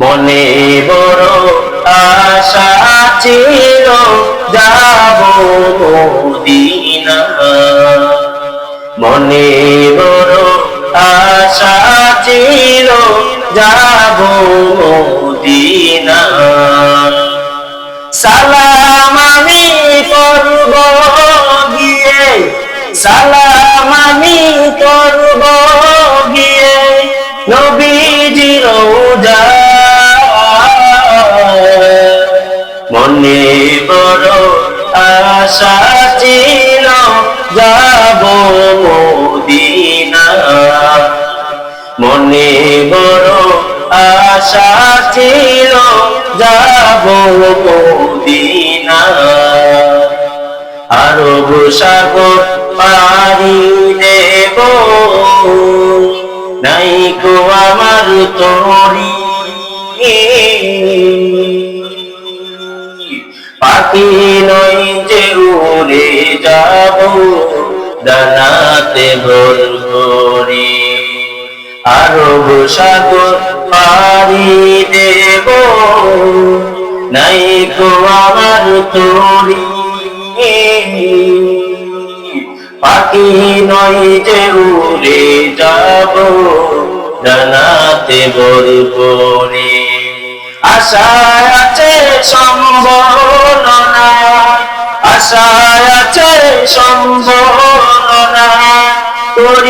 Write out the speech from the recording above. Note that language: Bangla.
মনে বড় আশা ছিল, যাব মদিনা। মনে বড় আশা ছিল, যাব মদিনা। সালাম আমি করব গিয়ে, সালাম আমি করব আশা ছিল, যাব মদিনা। আরব সাগর পারি দেব। নাই কো আমার তরি। পাখি নই যে উড়ে যাব দানাতে ভোর করি আরব সাগর পারি দেব। নাই কো আমার তরি পাখি নয় যে উড়ে যাব, জানাতে বল করে আশা আছে সম্ভাবনা আশা আছে সম্ভাবনা করি